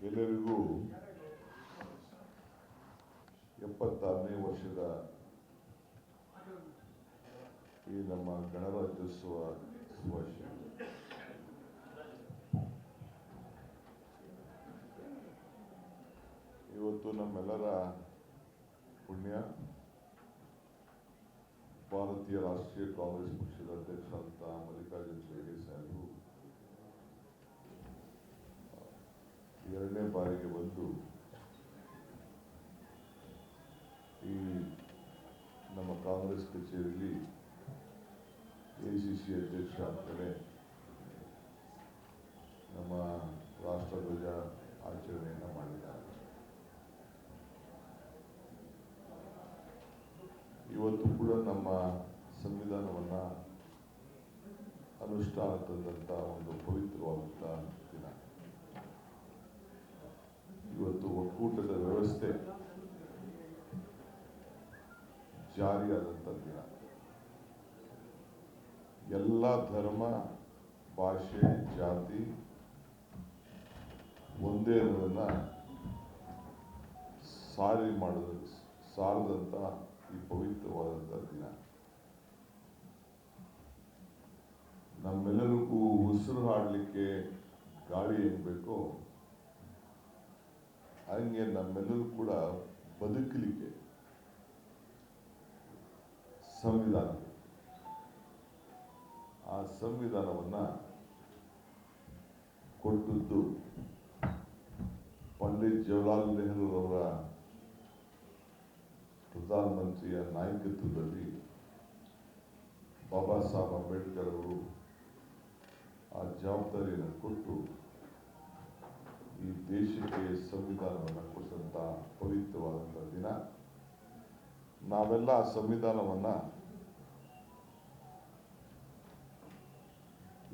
ಎಲ್ಲರಿಗೂ ಎಪ್ಪತ್ತಾರನೇ ವರ್ಷದ ಈ ನಮ್ಮ ಗಣರಾಜ್ಯೋತ್ಸವ ಶುಭಾಶಯ. ಇವತ್ತು ನಮ್ಮೆಲ್ಲರ ಪುಣ್ಯ. ಭಾರತೀಯ ರಾಷ್ಟ್ರೀಯ ಕಾಂಗ್ರೆಸ್ ಪಕ್ಷದ ಅಧ್ಯಕ್ಷರಾದಂಥ ಮಲ್ಲಿಕಾರ್ಜುನ ಖರ್ಗೆ ಸಾಹೇಬರು ಎರಡನೇ ಬಾರಿಗೆ ಬಂದು ಈ ನಮ್ಮ ಕಾಂಗ್ರೆಸ್ ಕಚೇರಿಯಲ್ಲಿ ಎ ಸಿ ಸಿ ಅಧ್ಯಕ್ಷ ಆಗ್ತಾರೆ. ನಮ್ಮ ರಾಷ್ಟ್ರಧ್ವಜ ಆಚರಣೆಯನ್ನು ಮಾಡಿದ್ದಾರೆ. ಇವತ್ತು ಕೂಡ ನಮ್ಮ ಸಂವಿಧಾನವನ್ನು ಅನುಷ್ಠಾನ ತಂದಂಥ ಒಂದು ಪವಿತ್ರವಾದಂಥ ಇವತ್ತು ಒಕ್ಕೂಟದ ವ್ಯವಸ್ಥೆ ಜಾರಿಯಾದಂಥ ದಿನ ಎಲ್ಲ ಧರ್ಮ, ಭಾಷೆ, ಜಾತಿ ಒಂದೇ ಅನ್ನೋದನ್ನ ಸಾರಿ ಮಾಡಿದ ಸಾರದಂಥ ಈ ಪವಿತ್ರವಾದಂಥ ದಿನ. ನಮ್ಮೆಲ್ಲರಿಗೂ ಉಸಿರು ಹಾಡಲಿಕ್ಕೆ ಗಾಳಿ ಏನ್ ಬೇಕೋ ಹಂಗೆ ನಮ್ಮೆಲ್ಲರೂ ಕೂಡ ಬದುಕಲಿಕ್ಕೆ ಸಂವಿಧಾನ. ಆ ಸಂವಿಧಾನವನ್ನ ಕೊಟ್ಟದ್ದು ಪಂಡಿತ್ ಜವಾಹರ್ಲಾಲ್ ನೆಹರು ಅವರ ಪ್ರಧಾನಮಂತ್ರಿಯ ನಾಯಕತ್ವದಲ್ಲಿ ಬಾಬಾ ಸಾಹೇಬ್ ಅಂಬೇಡ್ಕರ್ ಅವರು ಆ ಜವಾಬ್ದಾರಿಯನ್ನು ಕೊಟ್ಟು ಈ ದೇಶಕ್ಕೆ ಸಂವಿಧಾನವನ್ನು ಕೊಟ್ಟಂತ ಪವಿತ್ರವಾದಂಥ ದಿನ ನಾವೆಲ್ಲ ಸಂವಿಧಾನವನ್ನ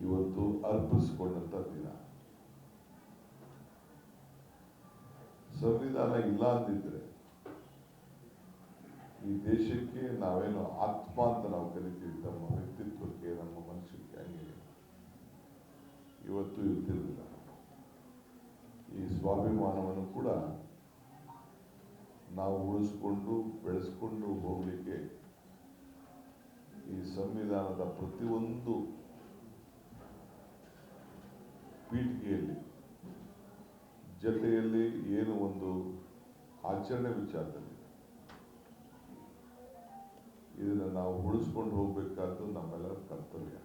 ಇವತ್ತು ಅರ್ಪಿಸಿಕೊಂಡಂತ ದಿನ. ಸಂವಿಧಾನ ಇಲ್ಲ ಅಂದಿದ್ರೆ ಈ ದೇಶಕ್ಕೆ ನಾವೇನು ಆತ್ಮ ಅಂತ ನಾವು ಕರಿತೀವಿ, ನಮ್ಮ ವ್ಯಕ್ತಿತ್ವಕ್ಕೆ, ನಮ್ಮ ಮನಸ್ಸಿಗೆ ಹಂಗೆ. ಇವತ್ತು ಇರ್ತಿರಲಿಲ್ಲ ಸ್ವಾಭಿಮಾನವನ್ನು ಕೂಡ ನಾವು ಉಳಿಸ್ಕೊಂಡು, ಬೆಳೆಸ್ಕೊಂಡು ಹೋಗಲಿಕ್ಕೆ ಈ ಸಂವಿಧಾನದ ಪ್ರತಿಯೊಂದು ಪೀಠಿಗೆಯಲ್ಲಿ, ಜತೆಯಲ್ಲಿ ಏನು ಒಂದು ಆಚರಣೆ ವಿಚಾರದಲ್ಲಿ ಇದನ್ನು ನಾವು ಉಳಿಸ್ಕೊಂಡು ಹೋಗಬೇಕಾದ್ದು ನಮ್ಮೆಲ್ಲರ ಕರ್ತವ್ಯ.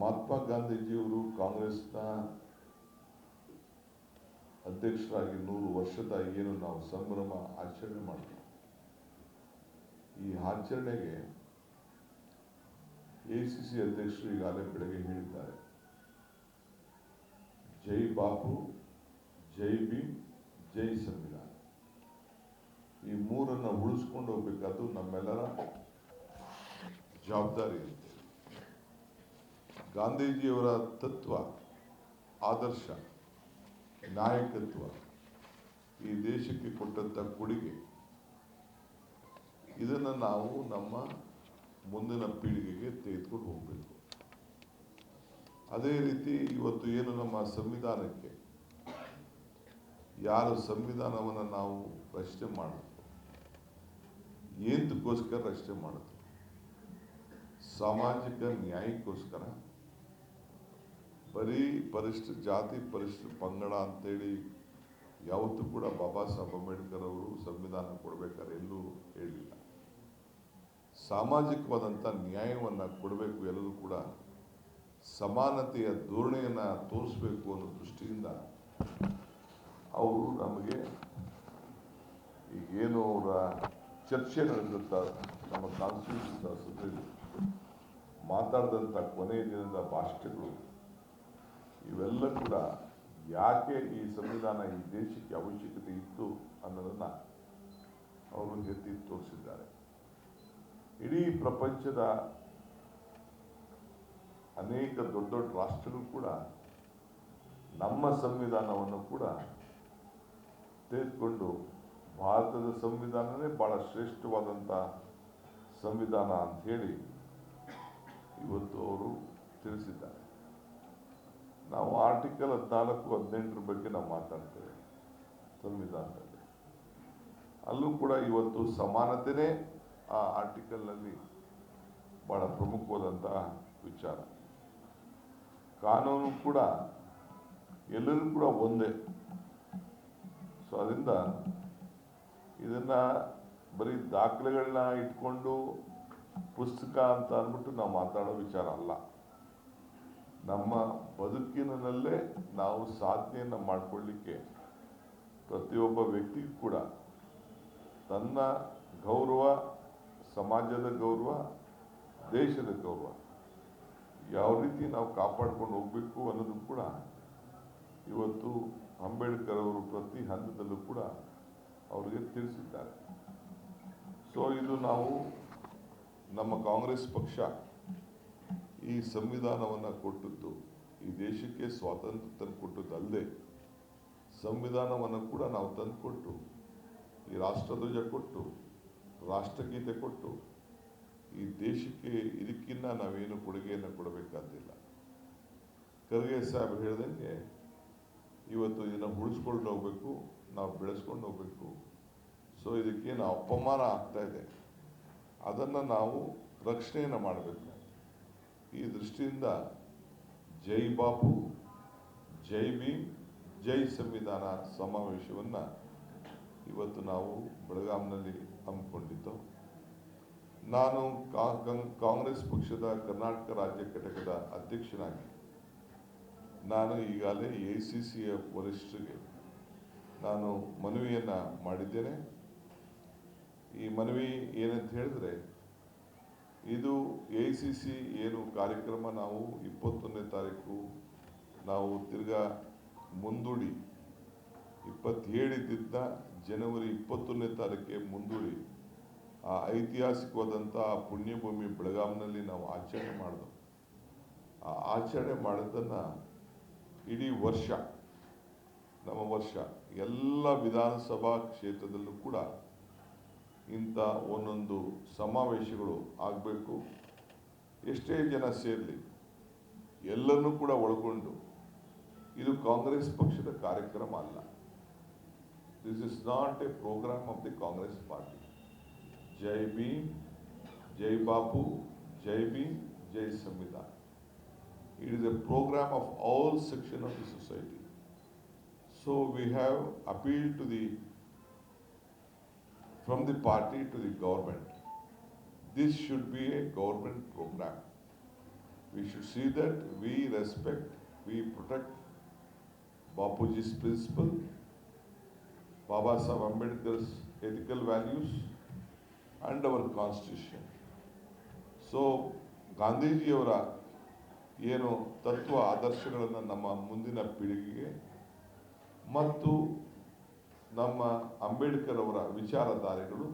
ಮಹಾತ್ಮ ಗಾಂಧೀಜಿಯವರು ಕಾಂಗ್ರೆಸ್ನ ಅಧ್ಯಕ್ಷರಾಗಿ ನೂರು ವರ್ಷದ ಏನು ನಾವು ಸಂಭ್ರಮ ಆಚರಣೆ ಮಾಡ್ತೀವಿ. ಈ ಆಚರಣೆಗೆ ಎ ಸಿ ಸಿ ಅಧ್ಯಕ್ಷರು ಈಗಾಗಲೇ ಬೆಳಗ್ಗೆ ಹೇಳಿದ್ದಾರೆ. ಜೈ ಬಾಪು, ಜೈ ಭೀಮ್, ಜೈ ಸಂವಿಧಾನ. ಈ ಮೂರನ್ನ ಉಳಿಸ್ಕೊಂಡು ಹೋಗ್ಬೇಕಾದ್ದು ನಮ್ಮೆಲ್ಲರ ಜವಾಬ್ದಾರಿ ಇರುತ್ತೆ ಗಾಂಧೀಜಿಯವರ ತತ್ವ, ಆದರ್ಶ. ನಾಯಕತ್ವ ಈ ದೇಶಕ್ಕೆ ಕೊಟ್ಟಂಥ ಕೊಡುಗೆ. ಇದನ್ನು ನಾವು ನಮ್ಮ ಮುಂದಿನ ಪೀಳಿಗೆಗೆ ತೆಗೆದುಕೊಂಡು ಹೋಗಬೇಕು. ಅದೇ ರೀತಿ ಇವತ್ತು ಏನು ನಮ್ಮ ಸಂವಿಧಾನಕ್ಕೆ? ಯಾರು ಸಂವಿಧಾನವನ್ನು ನಾವು ರಚನೆ ಮಾಡಿದ್ವು ಏಂತಕ್ಕೋಸ್ಕರ ರಚನೆ ಮಾಡಿದ್ವು ಸಾಮಾಜಿಕ ನ್ಯಾಯಕ್ಕೋಸ್ಕರ ಬರೀ ಪರಿಷ್ಠ ಜಾತಿ ಪರಿಷ್ಠ ಪಂಗಡ ಅಂತೇಳಿ ಯಾವತ್ತೂ ಕೂಡ ಬಾಬಾ ಸಾಹೇಬ್ ಅಂಬೇಡ್ಕರ್ ಅವರು ಸಂವಿಧಾನ ಕೊಡಬೇಕಾದ್ರೆ ಎಲ್ಲೂ ಹೇಳಿಲ್ಲ. ಸಾಮಾಜಿಕವಾದಂಥ ನ್ಯಾಯವನ್ನು ಕೊಡಬೇಕು ಎಲ್ಲರೂ ಕೂಡ ಸಮಾನತೆಯ ಧೋರಣೆಯನ್ನು ತೋರಿಸ್ಬೇಕು ಅನ್ನೋ ದೃಷ್ಟಿಯಿಂದ ಅವರು ನಮಗೆ ಈಗೇನು ಅವರ ಚರ್ಚೆ ನಡೆದಂಥ ನಮ್ಮ ಕಾನ್ಸ್ಟಿಟ್ಯೂಷನ್ ಸಭೆಯಲ್ಲಿ ಮಾತಾಡಿದಂಥ ಕೊನೆಯ ದಿನದ ಭಾಷಣಗಳು ಇವೆಲ್ಲ ಕೂಡ ಯಾಕೆ ಈ ಸಂವಿಧಾನ ಈ ದೇಶಕ್ಕೆ ಅವಶ್ಯಕತೆ ಇತ್ತು ಅನ್ನೋದನ್ನ ಅವರು ಎತ್ತಿ ತೋರಿಸಿದ್ದಾರೆ. ಇಡೀ ಪ್ರಪಂಚದ ಅನೇಕ ದೊಡ್ಡ ದೊಡ್ಡ ರಾಷ್ಟ್ರಗಳು ಕೂಡ ನಮ್ಮ ಸಂವಿಧಾನವನ್ನು ಕೂಡ ತೆಗೆದುಕೊಂಡು ಭಾರತದ ಸಂವಿಧಾನವೇ ಭಾಳ ಶ್ರೇಷ್ಠವಾದಂಥ ಸಂವಿಧಾನ ಅಂತ ಹೇಳಿ ಇವತ್ತು ಅವರು ತಿಳಿಸಿದ್ದಾರೆ. ನಾವು ಆರ್ಟಿಕಲ್ ಹದಿನಾಲ್ಕು, ಹದಿನೆಂಟರ ಬಗ್ಗೆ ನಾವು ಮಾತಾಡ್ತೇವೆ. ಸಂವಿಧಾನದಲ್ಲಿ ಅಲ್ಲೂ ಕೂಡ ಇವತ್ತು ಸಮಾನತೆನೇ ಆ ಆರ್ಟಿಕಲ್ನಲ್ಲಿ ಬಹಳ ಪ್ರಮುಖವಾದಂತಹ ವಿಚಾರ. ಕಾನೂನು ಕೂಡ ಎಲ್ಲರೂ ಕೂಡ ಒಂದೇ. ಸೊ ಅದರಿಂದ ಇದನ್ನು ಬರೀ ದಾಖಲೆಗಳನ್ನ ಇಟ್ಕೊಂಡು ಪುಸ್ತಕ ಅಂತ ಅಂದ್ಬಿಟ್ಟು ನಾವು ಮಾತಾಡೋ ವಿಚಾರ ಅಲ್ಲ. ನಮ್ಮ ಬದುಕಿನಲ್ಲೇ ನಾವು ಸಾಧನೆಯನ್ನು ಮಾಡಿಕೊಳ್ಳಿಕ್ಕೆ ಪ್ರತಿಯೊಬ್ಬ ವ್ಯಕ್ತಿಗೂ ಕೂಡ ತನ್ನ ಗೌರವ, ಸಮಾಜದ ಗೌರವ, ದೇಶದ ಗೌರವ ಯಾವ ರೀತಿ ನಾವು ಕಾಪಾಡ್ಕೊಂಡು ಹೋಗಬೇಕು ಅನ್ನೋದು ಕೂಡ ಇವತ್ತು ಅಂಬೇಡ್ಕರ್ ಅವರು ಪ್ರತಿ ಹಂತದಲ್ಲೂ ಕೂಡ ಅವರಿಗೆ ತಿಳಿಸಿದ್ದಾರೆ. ಸೊ ಇದು ನಾವು ನಮ್ಮ ಕಾಂಗ್ರೆಸ್ ಪಕ್ಷ ಈ ಸಂವಿಧಾನವನ್ನು ಕೊಟ್ಟದ್ದು ಈ ದೇಶಕ್ಕೆ ಸ್ವಾತಂತ್ರ್ಯ ತಂದು ಕೊಟ್ಟದ್ದಲ್ಲದೆ ಸಂವಿಧಾನವನ್ನು ಕೂಡ ನಾವು ತಂದುಕೊಟ್ಟು, ಈ ರಾಷ್ಟ್ರಧ್ವಜ ಕೊಟ್ಟು, ರಾಷ್ಟ್ರಗೀತೆ ಕೊಟ್ಟು, ಈ ದೇಶಕ್ಕೆ ಇದಕ್ಕಿನ್ನ ನಾವೇನು ಕೊಡುಗೆಯನ್ನು ಕೊಡಬೇಕಾದಿಲ್ಲ ಖರ್ಗೆ ಸಾಹೇಬ್ ಹೇಳ್ದಂಗೆ ಇವತ್ತು ಇದನ್ನು ಉಳಿಸ್ಕೊಂಡು ಹೋಗಬೇಕು, ನಾವು ಬೆಳೆಸ್ಕೊಂಡು ಹೋಗಬೇಕು. ಸೊ ಇದಕ್ಕೇನು ಅಪಮಾನ ಆಗ್ತಾ ಇದೆ. ಅದನ್ನು ನಾವು ರಕ್ಷಣೆಯನ್ನು ಮಾಡಬೇಕು. ಈ ದೃಷ್ಟಿಯಿಂದ ಜೈ ಬಾಪು, ಜೈ ಭೀಮ್, ಜೈ ಸಂವಿಧಾನ ಸಮಾವೇಶವನ್ನು ಇವತ್ತು ನಾವು ಬೆಳಗಾಂನಲ್ಲಿ ಹಮ್ಮಿಕೊಂಡಿದ್ದು. ನಾನು ಕಾಂಗ್ರೆಸ್ ಪಕ್ಷದ ಕರ್ನಾಟಕ ರಾಜ್ಯ ಘಟಕದ ಅಧ್ಯಕ್ಷನಾಗಿ, ನಾನು ಈಗಾಗಲೇ ಎ ಸಿ ಸಿಯ ವರಿಷ್ಠರಿಗೆ ನಾನು ಮನವಿಯನ್ನು ಮಾಡಿದ್ದೇನೆ. ಈ ಮನವಿ ಏನಂತ ಹೇಳಿದ್ರೆ ಇದು ಎ ಸಿ ಸಿ ಏನು ಕಾರ್ಯಕ್ರಮ, ನಾವು ಇಪ್ಪತ್ತೊಂದನೇ ತಾರೀಕು ನಾವು ತಿರ್ಗಾ ಮುಂದೂಡಿ ಇಪ್ಪತ್ತೇಳಿದ್ದ ಜನವರಿ ಇಪ್ಪತ್ತೊಂದನೇ ತಾರೀಕಿಗೆ ಮುಂದೂಡಿ ಆ ಐತಿಹಾಸಿಕವಾದಂಥ ಪುಣ್ಯಭೂಮಿ ಬೆಳಗಾಂನಲ್ಲಿ ನಾವು ಆಚರಣೆ ಮಾಡಿದ್ವು. ಆ ಆಚರಣೆ ಮಾಡಿದ್ದನ್ನು ಇಡೀ ವರ್ಷ, ನಮ್ಮ ವರ್ಷ, ಎಲ್ಲ ವಿಧಾನಸಭಾ ಕ್ಷೇತ್ರದಲ್ಲೂ ಕೂಡ ಇಂಥ ಒಂದೊಂದು ಸಮಾವೇಶಗಳು ಆಗಬೇಕು. ಎಷ್ಟೇ ಜನ ಸೇರಲಿ ಎಲ್ಲರನ್ನೂ ಕೂಡ ಒಳಗೊಂಡು ಇದು ಕಾಂಗ್ರೆಸ್ ಪಕ್ಷದ ಕಾರ್ಯಕ್ರಮ ಅಲ್ಲ. This is not a program of the Congress party ಜೈ ಭೀಮ್ ಜೈ ಬಾಪು ಜೈ ಭೀಮ್ ಜೈ ಸಂವಿಧಾನ. It is a program of all section of the society so we have appeal to the, from the party to the government. This should be a government program. We should see that we respect, we protect Bapuji's principle, Baba Sahib Ambedkar's ethical values and our constitution. So ಗಾಂಧೀಜಿಯವರ ಏನು ತತ್ವ ಆದರ್ಶಗಳನ್ನು ನಮ್ಮ ಮುಂದಿನ ಪೀಳಿಗೆಗೆ ಮತ್ತು ನಮ್ಮ ಅಂಬೇಡ್ಕರ್ ಅವರ ವಿಚಾರಧಾರೆಗಳು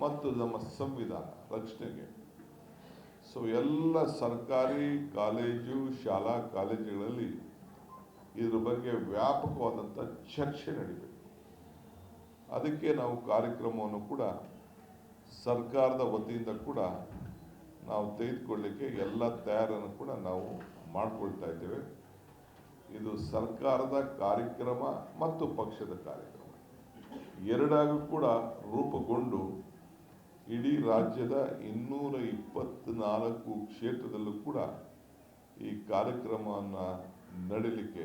ಮತ್ತು ನಮ್ಮ ಸಂವಿಧಾನ ರಕ್ಷಣೆಗೆ. ಸೊ ಎಲ್ಲ ಸರ್ಕಾರಿ ಕಾಲೇಜು, ಶಾಲಾ ಕಾಲೇಜುಗಳಲ್ಲಿ ಇದರ ಬಗ್ಗೆ ವ್ಯಾಪಕವಾದಂಥ ಚರ್ಚೆ ನಡೀಬೇಕು. ಅದಕ್ಕೆ ನಾವು ಕಾರ್ಯಕ್ರಮವನ್ನು ಕೂಡ ಸರ್ಕಾರದ ವತಿಯಿಂದ ಕೂಡ ನಾವು ತೆಗೆದುಕೊಳ್ಳಿಕ್ಕೆ ಎಲ್ಲ ತಯಾರನ್ನು ಕೂಡ ನಾವು ಮಾಡಿಕೊಳ್ತಾ ಇದ್ದೇವೆ. ಇದು ಸರ್ಕಾರದ ಕಾರ್ಯಕ್ರಮ ಮತ್ತು ಪಕ್ಷದ ಕಾರ್ಯಕ್ರಮ ಎರಡಾಗೂ ಕೂಡ ರೂಪುಗೊಂಡು ಇಡೀ ರಾಜ್ಯದ ಇನ್ನೂರ ಇಪ್ಪತ್ನಾಲ್ಕು ಕ್ಷೇತ್ರದಲ್ಲೂ ಕೂಡ ಈ ಕಾರ್ಯಕ್ರಮವನ್ನು ನಡೀಲಿಕ್ಕೆ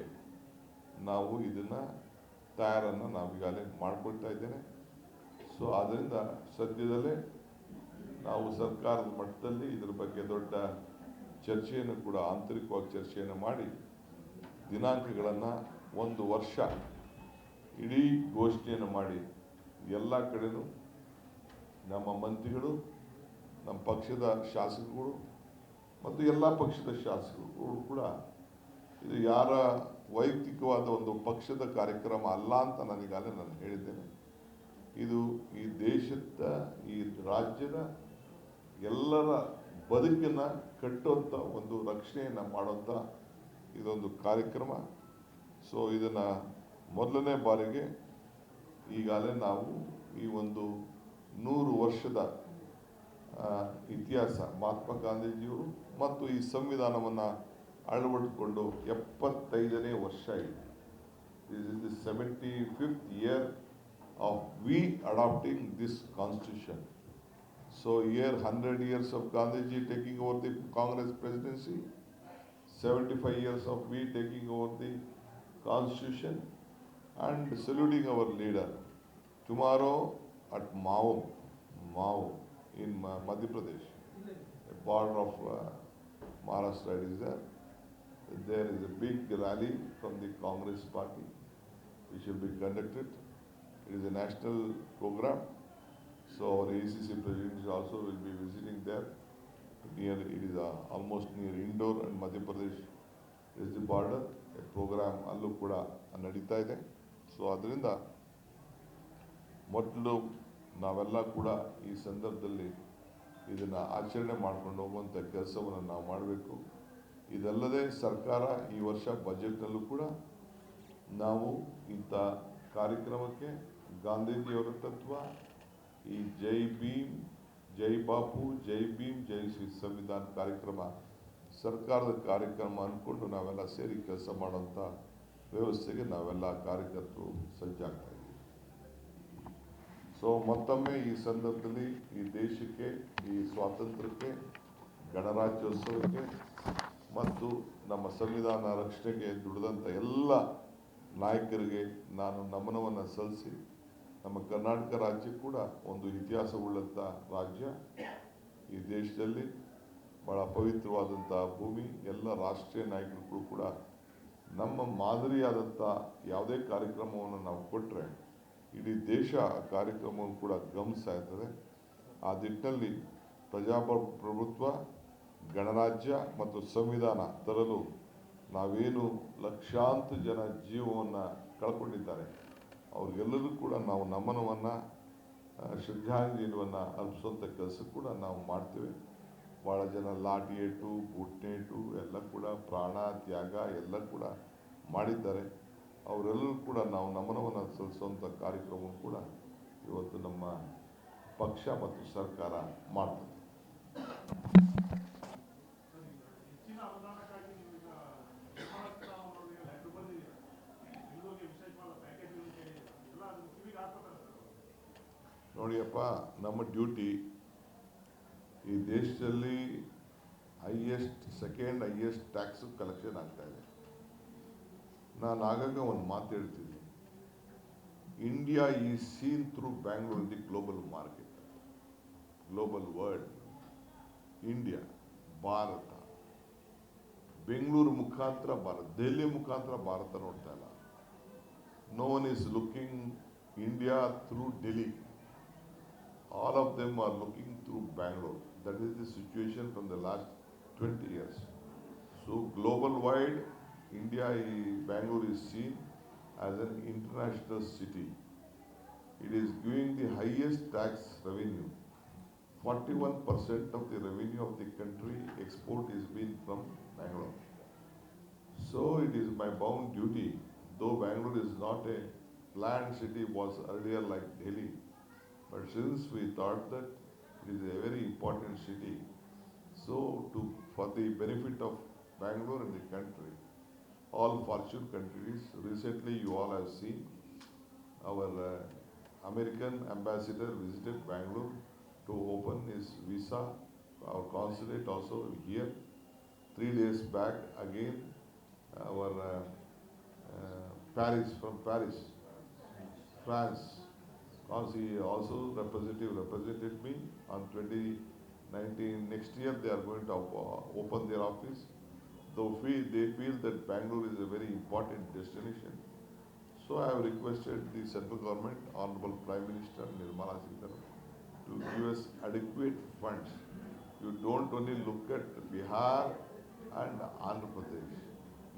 ನಾವು ಇದನ್ನು ತಯಾರನ್ನು ನಾವೀಗಾಗಲೇ ಮಾಡಿಕೊಳ್ತಾ ಇದ್ದೇನೆ. ಸೊ ಆದ್ದರಿಂದ ಸದ್ಯದಲ್ಲೇ ನಾವು ಸರ್ಕಾರದ ಮಟ್ಟದಲ್ಲಿ ಇದರ ಬಗ್ಗೆ ದೊಡ್ಡ ಚರ್ಚೆಯನ್ನು ಕೂಡ, ಆಂತರಿಕವಾಗಿ ಚರ್ಚೆಯನ್ನು ಮಾಡಿ ದಿನಾಂಕಗಳನ್ನು ಒಂದು ವರ್ಷ ಇಡೀ ಘೋಷಣೆಯನ್ನು ಮಾಡಿ ಎಲ್ಲ ಕಡೆನೂ ನಮ್ಮ ಮಂತ್ರಿಗಳು, ನಮ್ಮ ಪಕ್ಷದ ಶಾಸಕರು ಮತ್ತು ಎಲ್ಲ ಪಕ್ಷದ ಶಾಸಕರು ಕೂಡ ಇದು ಯಾರ ವೈಯಕ್ತಿಕವಾದ ಒಂದು ಪಕ್ಷದ ಕಾರ್ಯಕ್ರಮ ಅಲ್ಲ ಅಂತ ನನಗಾಗಲೇ ನಾನು ಹೇಳಿದ್ದೇನೆ. ಇದು ಈ ದೇಶದ, ಈ ರಾಜ್ಯದ ಎಲ್ಲರ ಬದುಕನ್ನು ಕಟ್ಟುವಂಥ ಒಂದು ರಕ್ಷಣೆಯನ್ನು ಮಾಡುವಂಥ ಇದೊಂದು ಕಾರ್ಯಕ್ರಮ. ಸೊ ಇದನ್ನು ಮೊದಲನೇ ಬಾರಿಗೆ ಈಗಾಗಲೇ ನಾವು ಈ ಒಂದು ನೂರು ವರ್ಷದ ಇತಿಹಾಸ, ಮಹಾತ್ಮ ಗಾಂಧೀಜಿಯವರು ಮತ್ತು ಈ ಸಂವಿಧಾನವನ್ನು ಅಳವಡಿಸಿಕೊಂಡು ಎಪ್ಪತ್ತೈದನೇ ವರ್ಷ ಇದೆ. This is the seventy fifth year of we adapting this constitution so year hundred years of Gandhiji taking over the Congress presidency 75 years of we taking over the constitution and saluting our leader. Tomorrow at Mao, Mao in Ma- Madhya Pradesh, a border of uh, Maharashtra it is there. There is a big rally from the Congress party which will be conducted. It is a national program. So our ACC president also will be visiting there. Near, it is uh, almost near Indore and Madhya Pradesh is the border. A program ಅಲ್ಲೂ ಕೂಡ ನಡೀತಾ ಇದೆ so ಅದರಿಂದ ಮೊದಲು ನಾವೆಲ್ಲ ಕೂಡ ಈ ಸಂದರ್ಭದಲ್ಲಿ ಇದನ್ನು ಆಚರಣೆ ಮಾಡ್ಕೊಂಡು ಹೋಗುವಂಥ ಕೆಲಸವನ್ನು ನಾವು ಮಾಡಬೇಕು. ಇದಲ್ಲದೆ ಸರ್ಕಾರ ಈ ವರ್ಷ ಬಜೆಟ್ನಲ್ಲೂ ಕೂಡ ನಾವು ಇಂಥ ಕಾರ್ಯಕ್ರಮಕ್ಕೆ ಗಾಂಧೀಜಿಯವರ ತತ್ವ, ಈ ಜೈ ಭೀಮ್, ಜೈ ಬಾಪು, ಜೈ ಭೀಮ್, ಜೈ ಶ್ರೀ ಸಂವಿಧಾನ ಕಾರ್ಯಕ್ರಮ, ಸರ್ಕಾರದ ಕಾರ್ಯಕ್ರಮ ಅಂದ್ಕೊಂಡು ನಾವೆಲ್ಲ ಸೇರಿ ಕೆಲಸ ಮಾಡುವಂಥ ವ್ಯವಸ್ಥೆಗೆ ನಾವೆಲ್ಲ ಕಾರ್ಯಕರ್ತರು ಸಜ್ಜಾಗ್ತಾ ಇದ್ದೀವಿ. ಸೊ ಮತ್ತೊಮ್ಮೆ ಈ ಸಂದರ್ಭದಲ್ಲಿ ಈ ದೇಶಕ್ಕೆ, ಈ ಸ್ವಾತಂತ್ರ್ಯಕ್ಕೆ, ಗಣರಾಜ್ಯೋತ್ಸವಕ್ಕೆ ಮತ್ತು ನಮ್ಮ ಸಂವಿಧಾನ ರಕ್ಷಣೆಗೆ ದುಡಿದಂಥ ಎಲ್ಲ ನಾಯಕರಿಗೆ ನಾನು ನಮನವನ್ನು ಸಲ್ಲಿಸಿ, ನಮ್ಮ ಕರ್ನಾಟಕ ರಾಜ್ಯ ಕೂಡ ಒಂದು ಇತಿಹಾಸವುಳ್ಳಂಥ ರಾಜ್ಯ. ಈ ದೇಶದಲ್ಲಿ ಬಹಳ ಪವಿತ್ರವಾದಂಥ ಭೂಮಿ, ಎಲ್ಲ ರಾಷ್ಟ್ರೀಯ ನಾಯಕರುಗಳು ಕೂಡ ನಮ್ಮ ಮಾದರಿಯಾದಂಥ ಯಾವುದೇ ಕಾರ್ಯಕ್ರಮವನ್ನು ನಾವು ಕೊಟ್ಟರೆ ಇಡೀ ದೇಶ ಆ ಕಾರ್ಯಕ್ರಮವನ್ನು ಕೂಡ ಗಮನಿಸ್ತಾ ಇರ್ತದೆ. ಆ ನಿಟ್ಟಿನಲ್ಲಿ ಪ್ರಜಾಪ್ರಭುತ್ವ, ಗಣರಾಜ್ಯ ಮತ್ತು ಸಂವಿಧಾನ ತರಲು ನಾವೇನು ಲಕ್ಷಾಂತರ ಜನ ಜೀವವನ್ನು ಕಳ್ಕೊಂಡಿದ್ದಾರೆ. ಅವ್ರಿಗೆಲ್ಲರೂ ಕೂಡ ನಾವು ನಮನವನ್ನು, ಶ್ರದ್ಧಾಂಜಲಿಯನ್ನು ಅರ್ಪಿಸುವಂಥ ಕೆಲಸ ಕೂಡ ನಾವು ಮಾಡ್ತೇವೆ. ಭಾಳ ಜನ ಲಾಟಿ ಏಟು ಬುಟ್ನೇಟು ಎಲ್ಲ ಕೂಡ ಪ್ರಾಣ ತ್ಯಾಗ ಎಲ್ಲ ಕೂಡ ಮಾಡಿದ್ದಾರೆ. ಅವರೆಲ್ಲರೂ ಕೂಡ ನಾವು ನಮನವನ್ನು ಸಲ್ಲಿಸುವಂಥ ಕಾರ್ಯಕ್ರಮವನ್ನು ಕೂಡ ಇವತ್ತು ನಮ್ಮ ಪಕ್ಷ ಮತ್ತು ಸರ್ಕಾರ ಮಾಡ್ತದೆ. ನೋಡಿಯಪ್ಪ ನಮ್ಮ ಡ್ಯೂಟಿ ಈ ದೇಶದಲ್ಲಿ highest second highest tax collection ಆಗ್ತಾ ಇದೆ. ನಾನು ಆಗಾಗ ಒಂದು ಮಾತು ಹೇಳ್ತೀನಿ. ಇಂಡಿಯಾ ಈ seen through Bangalore the global market global world India Bharat Bengaluru ಮುಖಾಂತರ ಭಾರತ ದೆಹಲಿ ಮುಖಾಂತರ ಭಾರತ ನೋಡ್ತಾ ಇಲ್ಲ. No one is looking India through Delhi all of them are looking through Bangalore. That is the situation from the last 20 years. So global wide, India, Bangalore is seen as an international city. It is giving the highest tax revenue. 41% of the revenue of the country export is being from Bangalore. So it is my bound duty, though Bangalore is not a planned city, was earlier like Delhi. But since we thought that it is a very important city, so to, for the benefit of Bangalore and the country, all fortune countries, recently you all have seen our uh, American ambassador visited Bangalore to open his visa, our consulate also here. Three days back again, our uh, uh, Paris, from Paris, France, he also representative represented me on 2019, next year they are going to op- uh, open their office. Though feel, they feel that Bangalore is a very important destination. So I have requested the central government, Honorable Prime Minister Nirmala Sitharaman, to give us adequate funds. You don't only look at Bihar and Andhra Pradesh.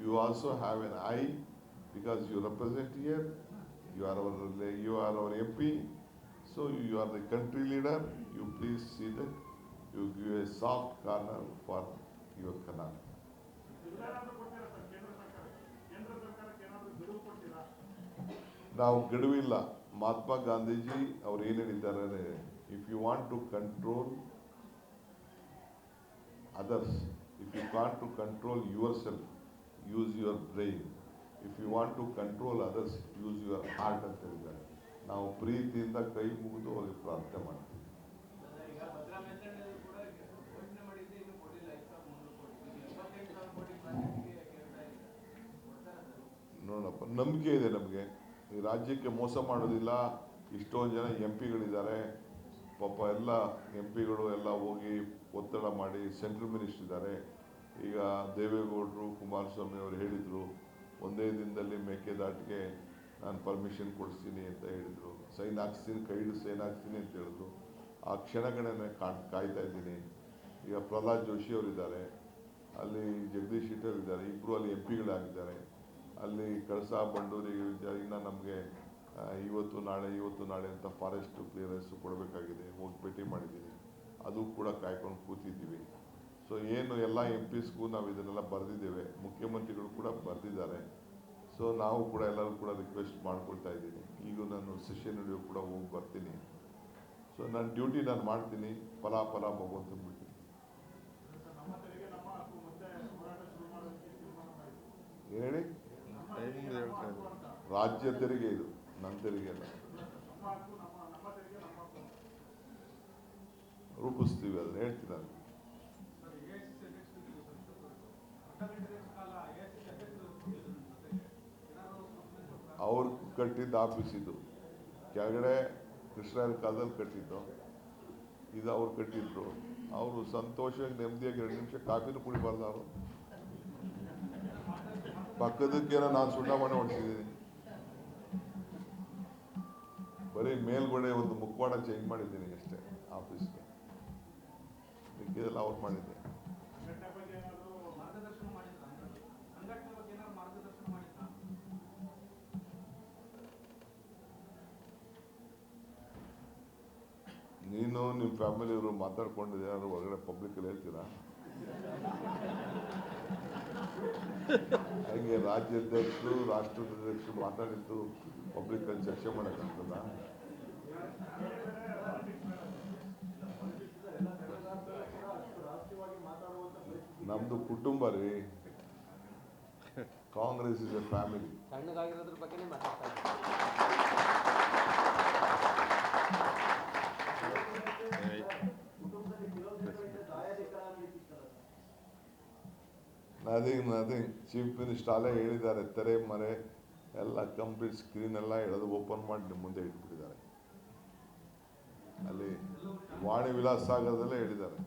You also have an eye because you represent here, you are our, you are our MP, so you are the country leader, you please see that you give a soft corner for your Karnataka. ನಾವು ಗಡುವಿಲ್ಲ ಮಹಾತ್ಮ ಗಾಂಧೀಜಿ ಅವ್ರು ಏನು ಹೇಳಿದ್ದಾರೆ if you want to control others if you want to control your self use your brain if you want to control others use your heart ಅಂತ ಹೇಳಿದ್ದಾರೆ ನಾವು ಪ್ರೀತಿಯಿಂದ ಕೈ ಮುಗಿದು ಅವ್ರಿಗೆ ಪ್ರಾರ್ಥನೆ ಮಾಡ್ತೀವಿ. ನೋಡಪ್ಪ ನಂಬಿಕೆ ಇದೆ ನಮಗೆ. ಈ ರಾಜ್ಯಕ್ಕೆ ಮೋಸ ಮಾಡೋದಿಲ್ಲ. ಇಷ್ಟೊಂದು ಜನ ಎಂ ಪಿಗಳಿದ್ದಾರೆ. ಪಾಪ ಎಲ್ಲ ಎಂ ಪಿಗಳು ಎಲ್ಲ ಹೋಗಿ ಒತ್ತಡ ಮಾಡಿ ಸೆಂಟ್ರಲ್ ಮಿನಿಸ್ಟರ್ ಇದ್ದಾರೆ. ಈಗ ದೇವೇಗೌಡರು ಕುಮಾರಸ್ವಾಮಿ ಅವರು ಹೇಳಿದರು ಒಂದೇ ದಿನದಲ್ಲಿ ಮೇಕೆದಾಟಿಗೆ ನಾನು ಪರ್ಮಿಷನ್ ಕೊಡಿಸ್ತೀನಿ ಅಂತ ಹೇಳಿದರು. ಸೈನ್ ಹಾಕ್ಸ್ತೀನಿ ಕೈ ಸೈನ್ ಹಾಕ್ಸ್ತೀನಿ ಅಂತ ಹೇಳಿದ್ರು. ಆ ಕ್ಷಣಗಳನ್ನ ಕಾ ಕಾಯ್ತಾ ಇದ್ದೀನಿ. ಈಗ ಪ್ರಹ್ಲಾದ್ ಜೋಶಿ ಅವರಿದ್ದಾರೆ. ಅಲ್ಲಿ ಜಗದೀಶ್ ಶೆಟ್ಟರ್ ಇದ್ದಾರೆ. ಇಬ್ಬರು ಅಲ್ಲಿ ಎಂ ಪಿಗಳಾಗಿದ್ದಾರೆ. ಅಲ್ಲಿ ಕಳಸಾ ಬಂಡೂರಿಗೆ ಇನ್ನು ನಮಗೆ ಇವತ್ತು ನಾಳೆ ಇವತ್ತು ನಾಳೆ ಅಂತ ಫಾರೆಸ್ಟ್ ಕ್ಲಿಯರೆನ್ಸು ಕೊಡಬೇಕಾಗಿದೆ. ಹೋಗಿ ಭೇಟಿ ಮಾಡಿದ್ದೀನಿ. ಅದು ಕೂಡ ಕಾಯ್ಕೊಂಡು ಕೂತಿದ್ದೀವಿ. ಸೊ ಏನು ಎಲ್ಲ ಎಂ ಪಿಸ್ಗೂ ನಾವು ಇದನ್ನೆಲ್ಲ ಬರೆದಿದ್ದೇವೆ. ಮುಖ್ಯಮಂತ್ರಿಗಳು ಕೂಡ ಬರೆದಿದ್ದಾರೆ. ಸೊ ನಾವು ಕೂಡ ಎಲ್ಲರೂ ಕೂಡ ರಿಕ್ವೆಸ್ಟ್ ಮಾಡ್ಕೊಳ್ತಾ ಇದ್ದೀನಿ. ಈಗ ನಾನು ಸೆಷನ್ ನಡೆಯೋ ಕೂಡ ಹೋಗಿ ಬರ್ತೀನಿ. ಸೊ ನನ್ನ ಡ್ಯೂಟಿ ನಾನು ಮಾಡ್ತೀನಿ. ಫಲ ಫಲ ಬಿಡ್ತೀನಿ ತೀರ್ಮಾನ ಮಾಡಿದ್ವಿ ಏನ್ ಹೇಳಿ? ಅಂತ ರಾಜ್ಯ ತೆರಿಗೆ ಇದು. ನನ್ನ ತೆರಿಗೆ ಅಲ್ಲ. ರೂಪಿಸ್ತೀವಿ ಅದನ್ನ. ಹೇಳ್ತೀನಿ ನಾನು sir A I C C ಅಧ್ಯಕ್ಷರಿಗೆ ಅರ್ಧ ಗಂಟೆ ಕಾಲ ಎ ಐ ಸಿ ಸಿ ಅಧ್ಯಕ್ಷರು ಕೂತಿದ್ರು ನಿಮ್ಮ ಜೊತೆಗೆ ಏನಾದ್ರು ಸೂಚನೆ ಕೊಟ್ರಾ? ಅವ್ರು ಕಟ್ಟಿದ್ದ ಆಫೀಸ್ ಇದು ಕೆಳಗಡೆ ಕೃಷ್ಣರ ಕಾಲದಲ್ಲಿ ಕಟ್ಟಿದ್ದು. ಇದು ಅವ್ರು ಕಟ್ಟಿದ್ರು. ಅವರು ಸಂತೋಷವಾಗಿ ನೆಮ್ಮದಿಯಾಗಿ ಎರಡು ನಿಮಿಷ ಕಾಫಿನೂ ಕುಡಿಬಾರ್ದು ಅವರು. ಪಕ್ಕದಕ್ಕೇನೋ ನಾನು ಸುಣ್ಣ ಮನೆ ಹೊಡ್ಸಿದ್ದೀನಿ. ಬರೀ ಮೇಲ್ಗಡೆ ಒಂದು ಮುಕ್ವಾಡ ಚೇಂಜ್ ಮಾಡಿದ್ದೀನಿ ಅಷ್ಟೇ ಆಫೀಸ್ಗೆ ಇದೆಲ್ಲ ಅವ್ರು ಮಾಡಿದ್ದೆ. ನಿಮ್ಮ ಫ್ಯಾಮಿಲಿಯವರು ಮಾತಾಡ್ಕೊಂಡು ಏನಾದ್ರು ಹೊರಗಡೆ ಪಬ್ಲಿಕಲ್ಲಿ ಹೇಳ್ತೀರಾ? ಹಾಗೆ ರಾಜ್ಯಾಧ್ಯಕ್ಷರು, ರಾಷ್ಟ್ರಾಧ್ಯಕ್ಷರು ಮಾತಾಡಿದ್ದು ಪಬ್ಲಿಕಲ್ಲಿ ಚರ್ಚೆ ಮಾಡೋಕ್ಕಾಗ್ತದ? ನಮ್ಮದು ಕುಟುಂಬ ರೀ. ಕಾಂಗ್ರೆಸ್ ಇಸ್ ಎ ಫ್ಯಾಮಿಲಿ ಸಣ್ಣಗಾಗಿರೋದ್ರ ಬಗ್ಗೆನೇ ನಥಿಂಗ್ ನಥಿಂಗ್ ಚೀಫ್ ಮಿನಿಸ್ಟರ್ ಅಲ್ಲೇ ಹೇಳಿದ್ದಾರೆ, ತೆರೆ, ಮರೆ, ಎಲ್ಲ ಕಂಪ್ಲೀಟ್ ಸ್ಕ್ರೀನ್ ಎಲ್ಲ ಎಳೆದು ಓಪನ್ ಮಾಡಿ ಮುಂದೆ ಇಟ್ಬಿಟ್ಟಿದ್ದಾರೆ. ಅಲ್ಲಿ ವಾಣಿ ವಿಲಾಸ್ ಸಾಗರದಲ್ಲೇ ಹೇಳಿದ್ದಾರೆ.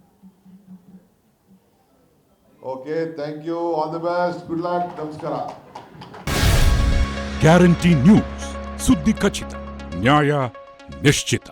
Okay thank you all the best good luck ನಮಸ್ಕಾರ. ಗ್ಯಾರಂಟಿ ನ್ಯೂಸ್ ಸುದ್ದಿ ಖಚಿತ ನ್ಯಾಯ ನಿಶ್ಚಿತ